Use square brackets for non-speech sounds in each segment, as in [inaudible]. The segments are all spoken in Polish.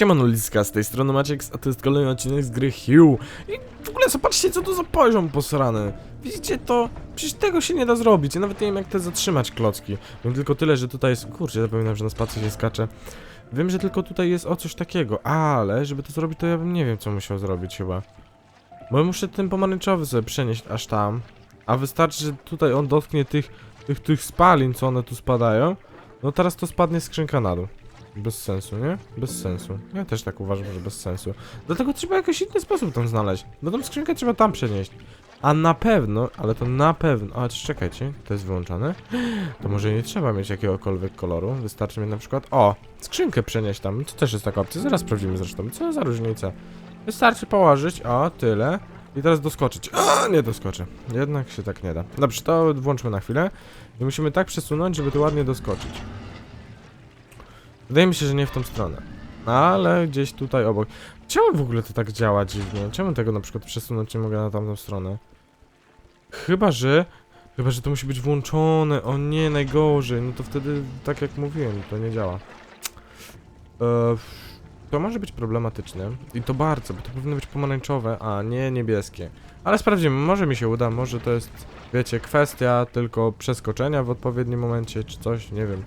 Siemano Liska, z tej strony Maciek, a to jest kolejny odcinek z gry Hue. I w ogóle zobaczcie co to za poziom posrany. Widzicie to? Przecież tego się nie da zrobić, ja nawet nie wiem jak te zatrzymać klocki. Wiem tylko tyle, że tutaj jest... Kurczę, zapominam, że na spacji się skacze. Wiem, że tylko tutaj jest o coś takiego, ale żeby to zrobić to ja bym nie wiem co musiał zrobić chyba. Bo muszę ten pomarańczowy sobie przenieść aż tam. A wystarczy, że tutaj on dotknie tych, tych, tych spalin, co one tu spadają. No teraz to spadnie skrzynka na dół. Bez sensu, nie? Bez sensu. Ja też tak uważam, że bez sensu. Dlatego trzeba jakiś inny sposób tam znaleźć. Bo tą skrzynkę trzeba tam przenieść. A na pewno, ale to na pewno. A czekajcie, to jest wyłączone. To może nie trzeba mieć jakiegokolwiek koloru. Wystarczy mi na przykład. O! Skrzynkę przenieść tam. To też jest taka opcja. Zaraz sprawdzimy zresztą. Co za różnica. Wystarczy położyć. O, tyle. I teraz doskoczyć. A, nie doskoczę. Jednak się tak nie da. Dobrze, to włączmy na chwilę. I musimy tak przesunąć, żeby tu ładnie doskoczyć. Wydaje mi się, że nie w tą stronę. Ale gdzieś tutaj obok. Czemu w ogóle to tak działa dziwnie? Czemu tego na przykład przesunąć nie mogę na tamtą stronę? Chyba, że... Chyba, że to musi być włączone. O nie, najgorzej. No to wtedy, tak jak mówiłem, to nie działa. Eee, to może być problematyczne. I to bardzo, bo to powinno być pomarańczowe, a nie niebieskie. Ale sprawdzimy, może mi się uda, może to jest, wiecie, kwestia tylko przeskoczenia w odpowiednim momencie, czy coś, nie wiem.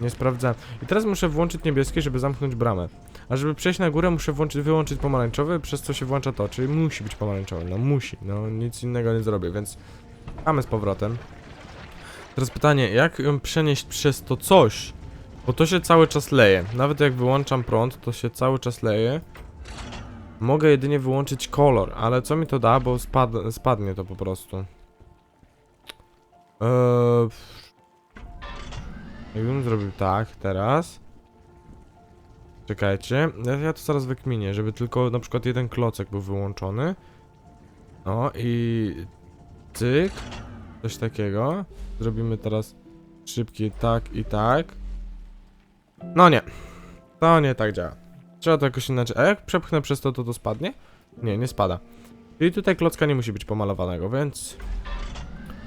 Nie sprawdzałem. I teraz muszę włączyć niebieskie, żeby zamknąć bramę. A żeby przejść na górę, muszę włączyć, wyłączyć pomarańczowy, przez co się włącza to, czyli musi być pomarańczowy. No musi, no nic innego nie zrobię, więc mamy z powrotem. Teraz pytanie, jak ją przenieść przez to coś? Bo to się cały czas leje. Nawet jak wyłączam prąd, to się cały czas leje. Mogę jedynie wyłączyć kolor, ale co mi to da, bo spad spadnie to po prostu. Eee, Jakbym zrobił tak, teraz. Czekajcie, ja, to zaraz wykminię, żeby tylko na przykład jeden klocek był wyłączony. O i cyk, coś takiego. Zrobimy teraz szybki tak i tak. No nie, to nie tak działa. Trzeba to jakoś inaczej. A jak przepchnę przez to, to to spadnie? Nie, nie spada. I tutaj klocka nie musi być pomalowanego, więc...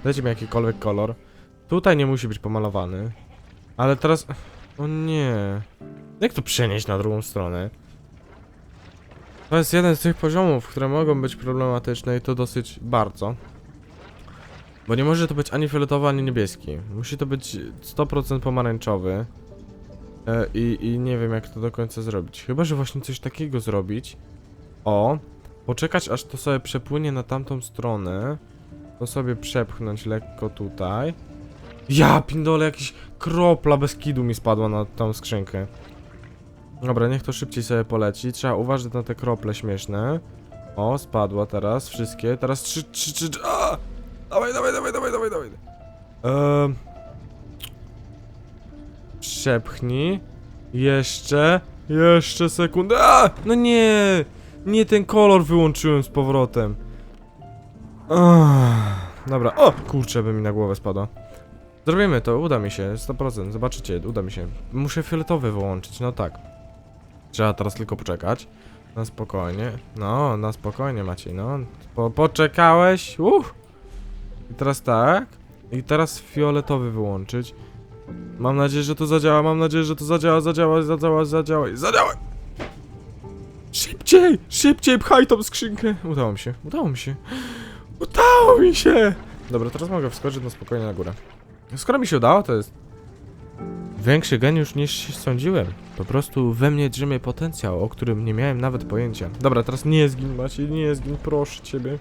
Dajcie mi jakikolwiek kolor. Tutaj nie musi być pomalowany. Ale teraz... O nie. Jak to przenieść na drugą stronę? To jest jeden z tych poziomów, które mogą być problematyczne i to dosyć bardzo. Bo nie może to być ani fioletowy, ani niebieski. Musi to być 100% pomarańczowy. E, i, I nie wiem jak to do końca zrobić. Chyba, że właśnie coś takiego zrobić. O. Poczekać aż to sobie przepłynie na tamtą stronę. To sobie przepchnąć lekko tutaj. Ja pindole, jakiś kropla bez kidu mi spadła na tą skrzynkę. Dobra, niech to szybciej sobie poleci. Trzeba uważać na te krople śmieszne. O, spadła teraz, wszystkie. Teraz trzy, trzy, trzy, trzy. A! Dawaj, dawaj, dawaj, dawaj, dawaj, dawaj. Ehm. Przepchnij. Jeszcze. Jeszcze sekundę. A! No nie! Nie ten kolor wyłączyłem z powrotem. Ach. Dobra, o! Kurczę, by mi na głowę spadło. Zrobimy to, uda mi się, 100%, zobaczycie, uda mi się. Muszę fioletowy wyłączyć, no tak. Trzeba teraz tylko poczekać. Na spokojnie. No, na spokojnie Maciej, no. Po, poczekałeś, uff. I teraz tak. I teraz fioletowy wyłączyć. Mam nadzieję, że to zadziała, mam nadzieję, że to zadziała, zadziała, zadziała, zadziała, zadziała. Szybciej, szybciej pchaj tą skrzynkę. Udało mi się, udało mi się. Udało mi się. Dobra, teraz mogę wskoczyć na spokojnie na górę. Skoro mi się udało, to jest większy geniusz niż sądziłem. Po prostu we mnie drzemie potencjał, o którym nie miałem nawet pojęcia. Dobra, teraz nie zgin, Maciej, nie zgin, proszę ciebie.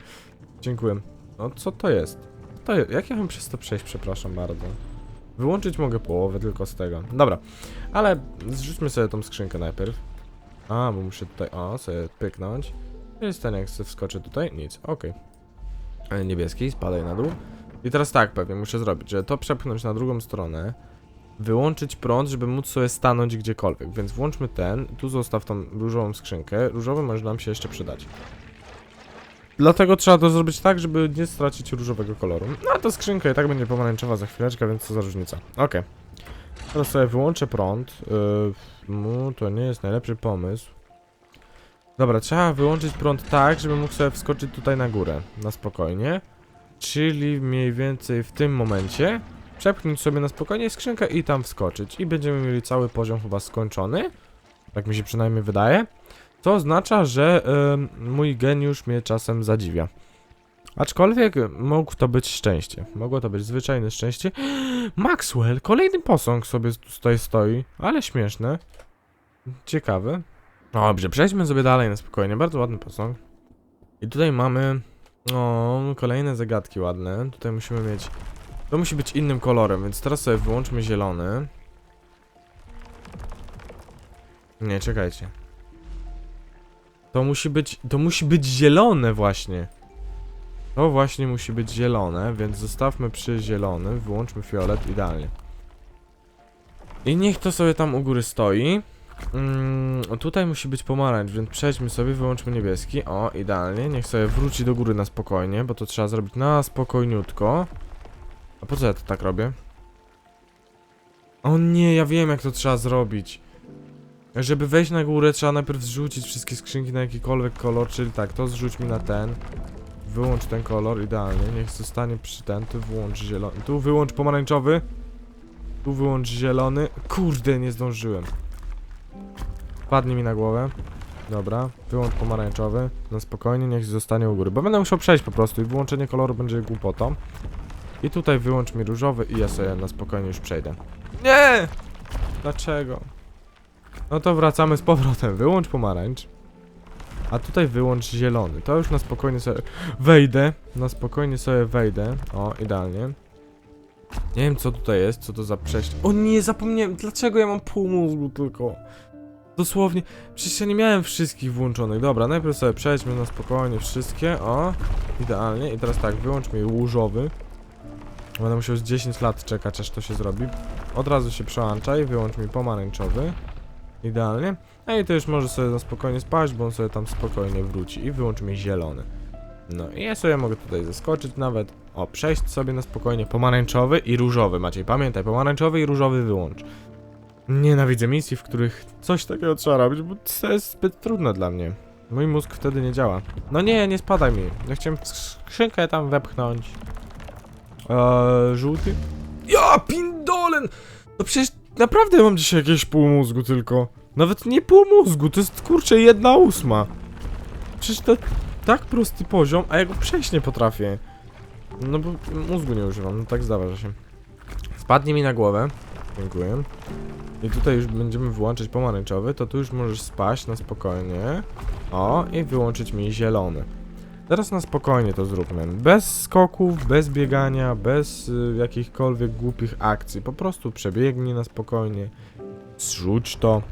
Dziękuję. No, co to jest? To? Jak ja mam przez to przejść, przepraszam bardzo. Wyłączyć mogę połowę tylko z tego. Dobra, ale zrzućmy sobie tą skrzynkę najpierw. A, bo muszę tutaj, o, sobie pyknąć. Jest ten, jak sobie wskoczę tutaj? Nic, okej. Okay. Niebieski, spadaj na dół. I teraz tak pewnie muszę zrobić, że to przepchnąć na drugą stronę, wyłączyć prąd, żeby móc sobie stanąć gdziekolwiek, więc włączmy ten, tu zostaw tą różową skrzynkę, różowy może nam się jeszcze przydać. Dlatego trzeba to zrobić tak, żeby nie stracić różowego koloru. No a ta skrzynka i tak będzie pomarańczowa za chwileczkę, więc co za różnica. Okej. Teraz sobie wyłączę prąd. Yy, no, to nie jest najlepszy pomysł. Dobra, trzeba wyłączyć prąd tak, żeby mógł sobie wskoczyć tutaj na górę, na spokojnie. Czyli mniej więcej w tym momencie przepchnąć sobie na spokojnie skrzynkę i tam wskoczyć. I będziemy mieli cały poziom chyba skończony. Tak mi się przynajmniej wydaje. Co oznacza, że em, mój geniusz mnie czasem zadziwia. Aczkolwiek mógł to być szczęście. Mogło to być zwyczajne szczęście. [gasps] Maxwell, kolejny posąg sobie tu tutaj stoi, ale śmieszne. Ciekawe. Dobrze, przejdźmy sobie dalej na spokojnie. Bardzo ładny posąg. I tutaj mamy. O, kolejne zagadki ładne. Tutaj musimy mieć. To musi być innym kolorem, więc teraz sobie wyłączmy zielony. Nie, czekajcie. To musi być. To musi być zielone właśnie. To właśnie musi być zielone, więc zostawmy przy zielonym, wyłączmy fiolet idealnie. I niech to sobie tam u góry stoi. Mm, tutaj musi być pomarańcz, więc przejdźmy sobie, wyłączmy niebieski. O, idealnie. Niech sobie wróci do góry na spokojnie, bo to trzeba zrobić na spokojniutko. A po co ja to tak robię? O nie, ja wiem jak to trzeba zrobić. Żeby wejść na górę, trzeba najpierw zrzucić wszystkie skrzynki na jakikolwiek kolor, czyli tak, to zrzuć mi na ten. Wyłącz ten kolor, idealnie. Niech zostanie przy ten, tu wyłącz zielony. Tu wyłącz pomarańczowy. Tu wyłącz zielony. Kurde, nie zdążyłem. Padnie mi na głowę. Dobra, wyłącz pomarańczowy. Na spokojnie, niech zostanie u góry. Bo będę musiał przejść po prostu i wyłączenie koloru będzie głupotą. I tutaj wyłącz mi różowy i ja sobie na spokojnie już przejdę. Nie! Dlaczego? No to wracamy z powrotem. Wyłącz pomarańcz. A tutaj wyłącz zielony. To już na spokojnie sobie wejdę. Na spokojnie sobie wejdę. O, idealnie. Nie wiem co tutaj jest, co to za przejście. O nie, zapomniałem. Dlaczego ja mam pół mózgu tylko? Dosłownie. Przecież ja nie miałem wszystkich włączonych. Dobra, najpierw sobie przejdźmy na spokojnie wszystkie. O, idealnie. I teraz tak, wyłącz mi różowy. Będę musiał z 10 lat czekać, aż to się zrobi. Od razu się przełączaj, wyłącz mi pomarańczowy. Idealnie. No i to już może sobie na spokojnie spać, bo on sobie tam spokojnie wróci. I wyłącz mi zielony. No i ja sobie mogę tutaj zaskoczyć nawet. O, przejść sobie na spokojnie pomarańczowy i różowy. Maciej, pamiętaj, pomarańczowy i różowy wyłącz. Nienawidzę misji, w których coś takiego trzeba robić, bo to jest zbyt trudne dla mnie. Mój mózg wtedy nie działa. No nie, nie spadaj mi. Ja chciałem skrzynkę tam wepchnąć. Eee, żółty? Ja, pindolen! No przecież naprawdę mam dzisiaj jakieś pół mózgu tylko. Nawet nie pół mózgu, to jest kurczę jedna ósma. Przecież to tak prosty poziom, a ja go przejść nie potrafię. No bo mózgu nie używam, no tak zdarza się. Spadnie mi na głowę. Dziękuję. I tutaj już będziemy wyłączyć pomarańczowy, to tu już możesz spaść na spokojnie. O, i wyłączyć mi zielony. Teraz na spokojnie to zróbmy. Bez skoków, bez biegania, bez y, jakichkolwiek głupich akcji. Po prostu przebiegnij na spokojnie. Zrzuć to.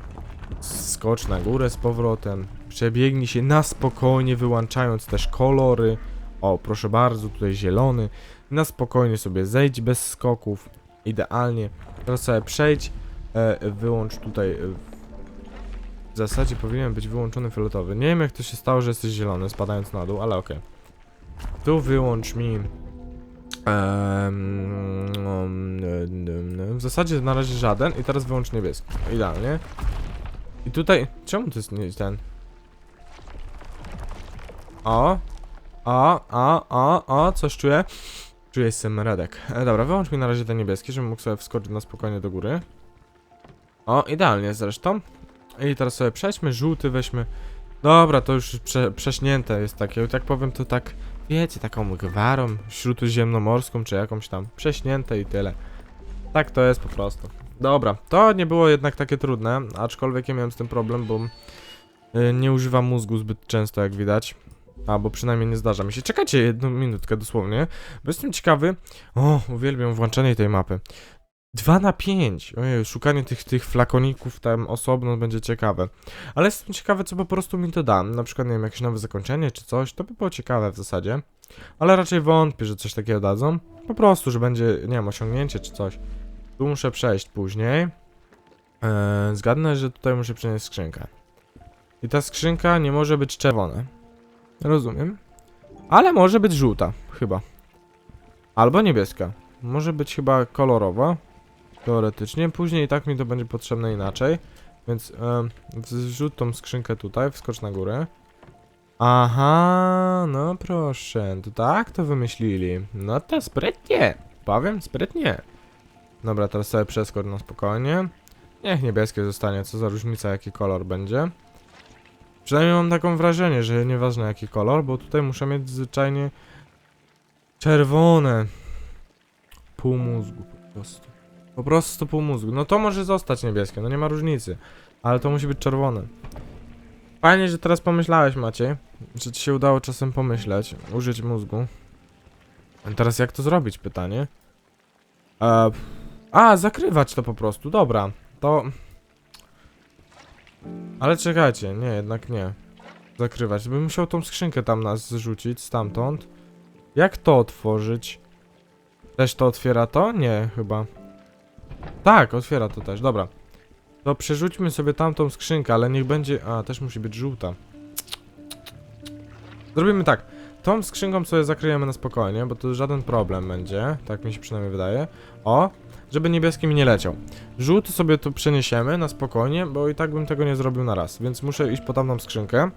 Skocz na górę z powrotem. Przebiegnij się na spokojnie, wyłączając też kolory. O, proszę bardzo, tutaj zielony. Na spokojnie sobie zejdź bez skoków. Idealnie. Teraz sobie przejdź. E, wyłącz tutaj. E, w zasadzie powinien być wyłączony fioletowy. Nie wiem jak to się stało, że jesteś zielony, spadając na dół, ale okej. Tu wyłącz mi. w zasadzie na razie żaden i teraz wyłącz niebieski. Idealnie. I tutaj. Czemu to jest nie ten? O! O, o, o, o, coś czuję. Czuję smredek. E, dobra, wyłącz mi na razie ten niebieski, żebym mógł sobie wskoczyć na spokojnie do góry. O, idealnie zresztą. I teraz sobie przejdźmy, żółty weźmy. Dobra, to już prze, prześnięte jest takie, tak powiem to tak, wiecie, taką gwarą śródziemnomorską, czy jakąś tam, prześnięte i tyle. Tak to jest po prostu. Dobra, to nie było jednak takie trudne, aczkolwiek ja miałem z tym problem, bo y, nie używam mózgu zbyt często, jak widać. Albo przynajmniej nie zdarza mi się. Czekajcie jedną minutkę dosłownie, bo jestem ciekawy. O, uwielbiam włączenie tej mapy. 2 na 5. Ojej, szukanie tych, tych flakoników tam osobno będzie ciekawe. Ale jestem ciekawy, co po prostu mi to da. Na przykład, nie wiem, jakieś nowe zakończenie czy coś. To by było ciekawe w zasadzie. Ale raczej wątpię, że coś takiego dadzą. Po prostu, że będzie, nie wiem, osiągnięcie czy coś. Tu muszę przejść później. Eee, zgadnę, że tutaj muszę przenieść skrzynkę. I ta skrzynka nie może być czerwona. Rozumiem. Ale może być żółta, chyba. Albo niebieska. Może być chyba kolorowa. Teoretycznie. Później i tak mi to będzie potrzebne inaczej. Więc em, wrzuć tą skrzynkę tutaj, wskocz na górę. Aha, no proszę, to tak to wymyślili. No to sprytnie. Powiem, sprytnie. Dobra, teraz sobie przeskocz na spokojnie. Niech niebieskie zostanie, co za różnica jaki kolor będzie. Przynajmniej mam taką wrażenie, że nieważne jaki kolor, bo tutaj muszę mieć zwyczajnie czerwone. Pół mózgu po prostu. Po prostu pół mózgu. No to może zostać niebieskie, no nie ma różnicy. Ale to musi być czerwone. Fajnie, że teraz pomyślałeś, Maciej. Że ci się udało czasem pomyśleć, użyć mózgu. Teraz jak to zrobić, pytanie? E, a, zakrywać to po prostu, dobra. To... Ale czekajcie, nie, jednak nie. Zakrywać, bym musiał tą skrzynkę tam nas zrzucić, stamtąd. Jak to otworzyć? Też to otwiera to? Nie, chyba. Tak, otwiera to też, dobra. To przerzućmy sobie tamtą skrzynkę, ale niech będzie... A, też musi być żółta. Zrobimy tak. Tą skrzynką sobie zakryjemy na spokojnie, bo to żaden problem będzie. Tak mi się przynajmniej wydaje. O, żeby niebieski mi nie leciał. Żółty sobie tu przeniesiemy na spokojnie, bo i tak bym tego nie zrobił na raz. Więc muszę iść po tamtą skrzynkę.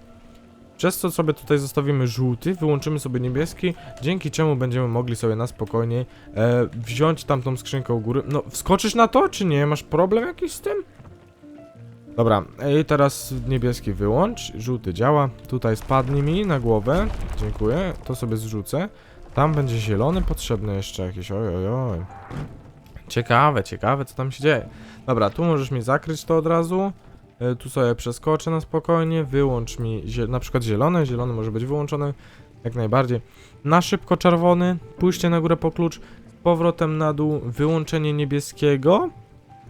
Przez co sobie tutaj zostawimy żółty, wyłączymy sobie niebieski, dzięki czemu będziemy mogli sobie na spokojnie e, wziąć tamtą skrzynkę u góry. No, wskoczysz na to, czy nie? Masz problem jakiś z tym? Dobra, i teraz niebieski wyłącz, żółty działa, tutaj spadnie mi na głowę, dziękuję, to sobie zrzucę. Tam będzie zielony potrzebny jeszcze jakiś, oj, oj, oj. Ciekawe, ciekawe co tam się dzieje. Dobra, tu możesz mi zakryć to od razu. E, Tu sobie przeskoczę na spokojnie, wyłącz mi na przykład zielony, zielony może być wyłączony, jak najbardziej. Na szybko czerwony, pójście na górę po klucz, z powrotem na dół, wyłączenie niebieskiego.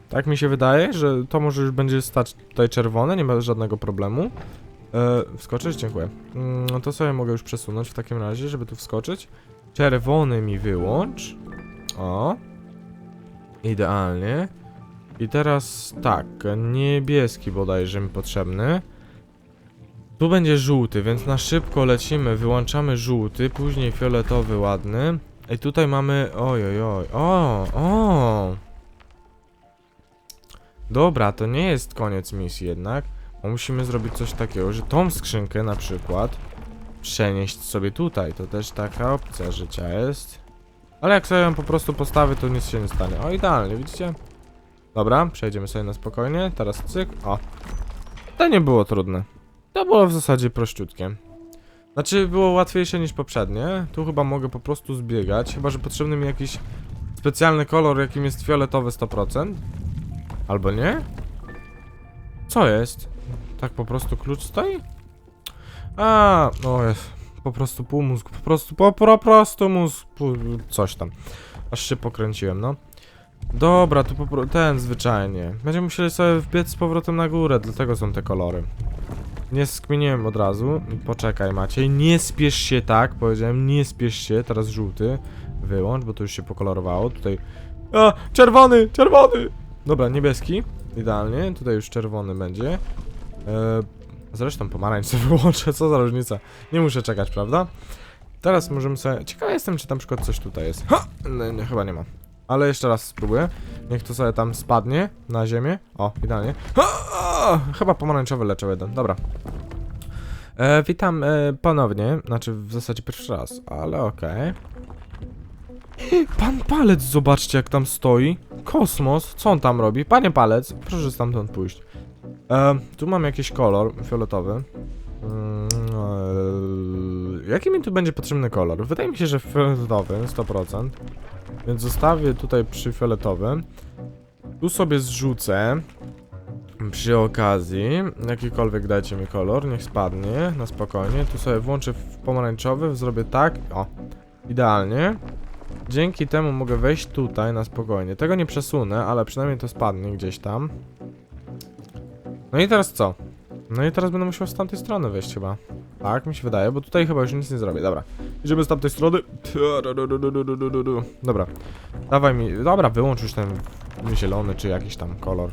Tak mi się wydaje, że to może już będzie stać tutaj czerwone, nie ma żadnego problemu. E, wskoczyć? Dziękuję. No to sobie mogę już przesunąć w takim razie, żeby tu wskoczyć. Czerwony mi wyłącz. O. Idealnie. I teraz tak, niebieski bodajże mi potrzebny. Tu będzie żółty, więc na szybko lecimy, wyłączamy żółty, później fioletowy ładny. I tutaj mamy, oj, oj, oj, o, o. Dobra, to nie jest koniec misji jednak, bo musimy zrobić coś takiego, że tą skrzynkę na przykład przenieść sobie tutaj. To też taka opcja życia jest. Ale jak sobie ją po prostu postawię, to nic się nie stanie. O, idealnie, widzicie? Dobra, przejdziemy sobie na spokojnie. Teraz cyk. O. To nie było trudne. To było w zasadzie prościutkie. Znaczy, było łatwiejsze niż poprzednie. Tu chyba mogę po prostu zbiegać. Chyba, że potrzebny mi jakiś specjalny kolor, jakim jest fioletowy 100%. Albo nie? Co jest? Tak po prostu klucz stoi? A, o jest. Po prostu pół mózgu. Po prostu, po, po prostu mózg. Coś tam. Aż się pokręciłem, no. Dobra, to po, ten zwyczajnie. Będziemy musieli sobie wbiec z powrotem na górę, dlatego są te kolory. Nie skminiłem od razu. Poczekaj Maciej, nie spiesz się tak, powiedziałem, nie spiesz się. Teraz żółty. Wyłącz, bo to już się pokolorowało. Tutaj... A, czerwony, czerwony! Dobra, niebieski. Idealnie, tutaj już czerwony będzie. E, zresztą pomarańcz sobie [laughs] wyłączę, co za różnica. Nie muszę czekać, prawda? Teraz możemy sobie... Ciekawy jestem, czy tam przykład coś tutaj jest. Ha! No, nie, chyba nie ma. Ale jeszcze raz spróbuję. Niech to sobie tam spadnie na ziemię. O, idealnie. Ha! Chyba pomarańczowy leczę jeden. Dobra. E, witam e, ponownie. Znaczy w zasadzie pierwszy raz, ale okej. Pan Palec, zobaczcie jak tam stoi. Kosmos, co on tam robi? Panie Palec, proszę stamtąd pójść. E, tu mam jakiś kolor fioletowy. Mm, e, jaki mi tu będzie potrzebny kolor? Wydaje mi się, że fioletowy, 100%. Więc zostawię tutaj przy fioletowym. Tu sobie zrzucę. Przy okazji, jakikolwiek dajcie mi kolor, niech spadnie na spokojnie. Tu sobie włączę w pomarańczowy, zrobię tak. O, idealnie. Dzięki temu mogę wejść tutaj na spokojnie. Tego nie przesunę, ale przynajmniej to spadnie gdzieś tam. No i teraz co? No i teraz będę musiał z tamtej strony wejść chyba. Tak mi się wydaje, bo tutaj chyba już nic nie zrobię. Dobra. Idziemy z tamtej strony. Dobra. Dawaj mi. Dobra, wyłącz już ten zielony czy jakiś tam kolor.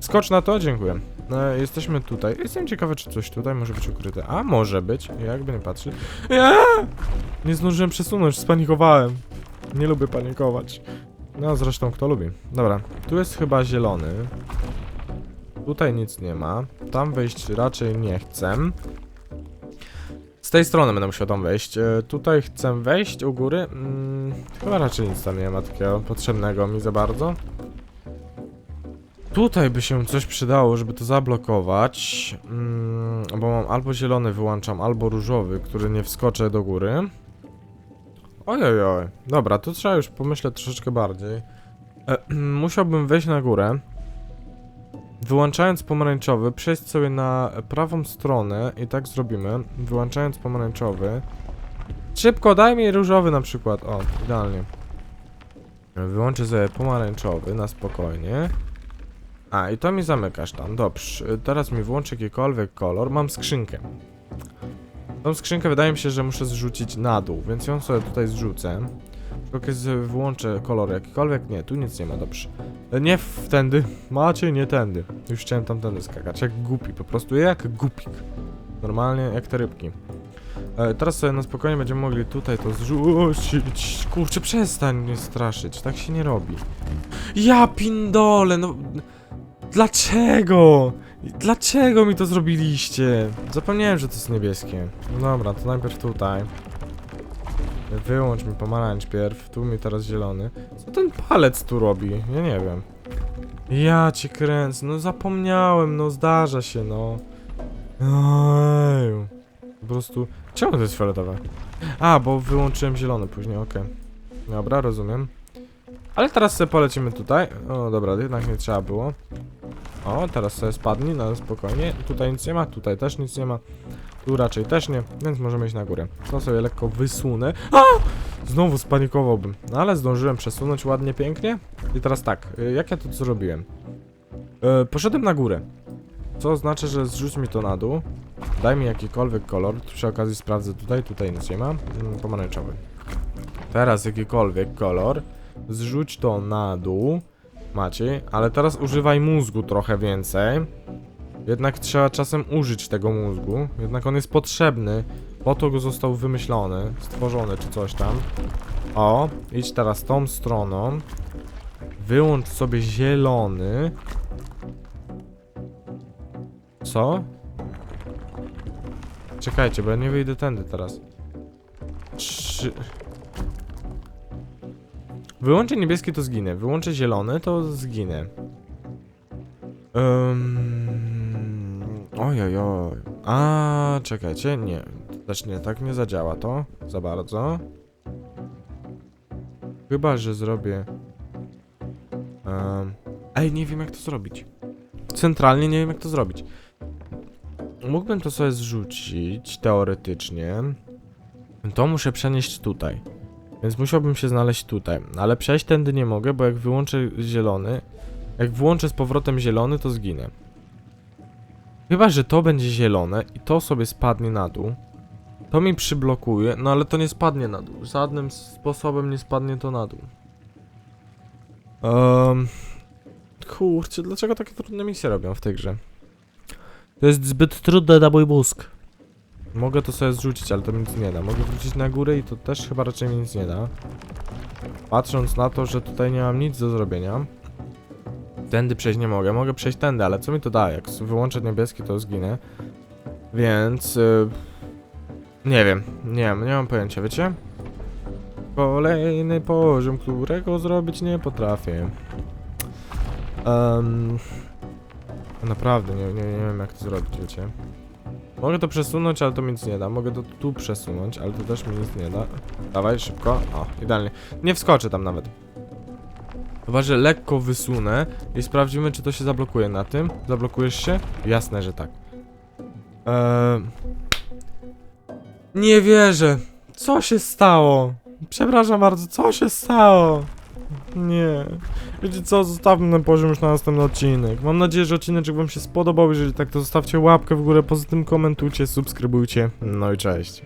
Skocz na to, dziękuję. E, jesteśmy tutaj. Jestem ciekawy, czy coś tutaj może być ukryte. A może być, jakby nie patrzeć. Nie! Zdążyłem przesunąć, spanikowałem. Nie lubię panikować. No zresztą kto lubi. Dobra, tu jest chyba zielony. Tutaj nic nie ma. Tam wejść raczej nie chcę. Z tej strony będę musiał tam wejść. E, tutaj chcę wejść u góry. Mm, chyba raczej nic tam nie ma takiego potrzebnego mi za bardzo. Tutaj by się coś przydało, żeby to zablokować. Mm, bo mam albo zielony wyłączam, albo różowy, który nie wskoczę do góry. Ojej, oj. Dobra, tu trzeba już pomyśleć troszeczkę bardziej. E, [clears throat] musiałbym wejść na górę. Wyłączając pomarańczowy, przejść sobie na prawą stronę i tak zrobimy. Wyłączając pomarańczowy. Szybko, daj mi różowy na przykład. O, idealnie. Wyłączę sobie pomarańczowy na spokojnie. A, i to mi zamykasz tam, dobrze. Teraz mi włącz jakikolwiek kolor. Mam skrzynkę. Tą skrzynkę wydaje mi się, że muszę zrzucić na dół, więc ją sobie tutaj zrzucę. Sobie wyłączę kolor jakikolwiek. Nie, tu nic nie ma, dobrze. E, Nie w tędy. [laughs] Macie, nie tędy. Już chciałem tamtędy skakać. Jak głupi, po prostu jak gupik. Normalnie jak te rybki. E, teraz sobie na spokojnie będziemy mogli tutaj to zrzucić. Kurczę, przestań mnie straszyć. Tak się nie robi. Ja pindole, no... Dlaczego? Dlaczego mi to zrobiliście? Zapomniałem, że to jest niebieskie. No dobra, to najpierw tutaj. Wyłącz mi pomarańcz pierw, tu mi teraz zielony. Co ten palec tu robi? Ja nie wiem. Ja cię kręcę, no zapomniałem, no zdarza się, no. Po prostu... Czemu to jest fioletowe? A, bo wyłączyłem zielony później, okej. Dobra, rozumiem. Ale teraz sobie polecimy tutaj. O, dobra, jednak nie trzeba było. O, teraz sobie spadnij, no spokojnie. Tutaj nic nie ma, tutaj też nic nie ma. Tu raczej też nie, więc możemy iść na górę. To sobie lekko wysunę. A! Znowu spanikowałbym. No ale zdążyłem przesunąć ładnie, pięknie. I teraz tak, y, jak ja to zrobiłem? E, poszedłem na górę. Co oznacza, że zrzuć mi to na dół. Daj mi jakikolwiek kolor. Przy okazji sprawdzę tutaj, tutaj nic nie ma. Mm, pomarańczowy. Teraz jakikolwiek kolor. Zrzuć to na dół. Maciej, ale teraz używaj mózgu trochę więcej. Jednak trzeba czasem użyć tego mózgu. Jednak on jest potrzebny. Po to go został wymyślony, stworzony czy coś tam. O, idź teraz tą stroną. Wyłącz sobie zielony. Co? Czekajcie, bo ja nie wyjdę tędy teraz. Trzy... Wyłączę niebieski, to zginę. Wyłączę zielony, to zginę. Um... Oj, oj. A, czekajcie, nie. Też nie, tak nie zadziała to za bardzo. Chyba, że zrobię... Um... Ej, nie wiem jak to zrobić. Centralnie nie wiem jak to zrobić. Mógłbym to sobie zrzucić, teoretycznie. To muszę przenieść tutaj. Więc musiałbym się znaleźć tutaj. Ale przejść tędy nie mogę, bo jak wyłączę zielony, jak włączę z powrotem zielony, to zginę. Chyba, że to będzie zielone i to sobie spadnie na dół. To mi przyblokuje, no ale to nie spadnie na dół. Żadnym sposobem nie spadnie to na dół. Um, kurczę, dlaczego takie trudne misje robią w tej grze? To jest zbyt trudne na mój mózg. Mogę to sobie zrzucić, ale to mi nic nie da. Mogę wrócić na górę i to też chyba raczej mi nic nie da. Patrząc na to, że tutaj nie mam nic do zrobienia. Tędy przejść nie mogę. Mogę przejść tędy, ale co mi to da? Jak wyłączę niebieski, to zginę. Więc... Yy, nie wiem. Nie wiem, nie mam pojęcia, wiecie? Kolejny poziom, którego zrobić nie potrafię. Um, naprawdę, nie, nie, nie wiem jak to zrobić, wiecie? Mogę to przesunąć, ale to mi nic nie da. Mogę to tu przesunąć, ale to też mi nic nie da. Dawaj, szybko. O, idealnie. Nie wskoczę tam nawet. Chyba, że lekko wysunę i sprawdzimy, czy to się zablokuje na tym. Zablokujesz się? Jasne, że tak. Eee... Nie wierzę. Co się stało? Przepraszam bardzo, co się stało? Nie. Wiecie co, zostawmy ten poziom już na następny odcinek. Mam nadzieję, że odcinek wam się spodobał. Jeżeli tak, to zostawcie łapkę w górę, poza tym komentujcie, subskrybujcie. No i cześć.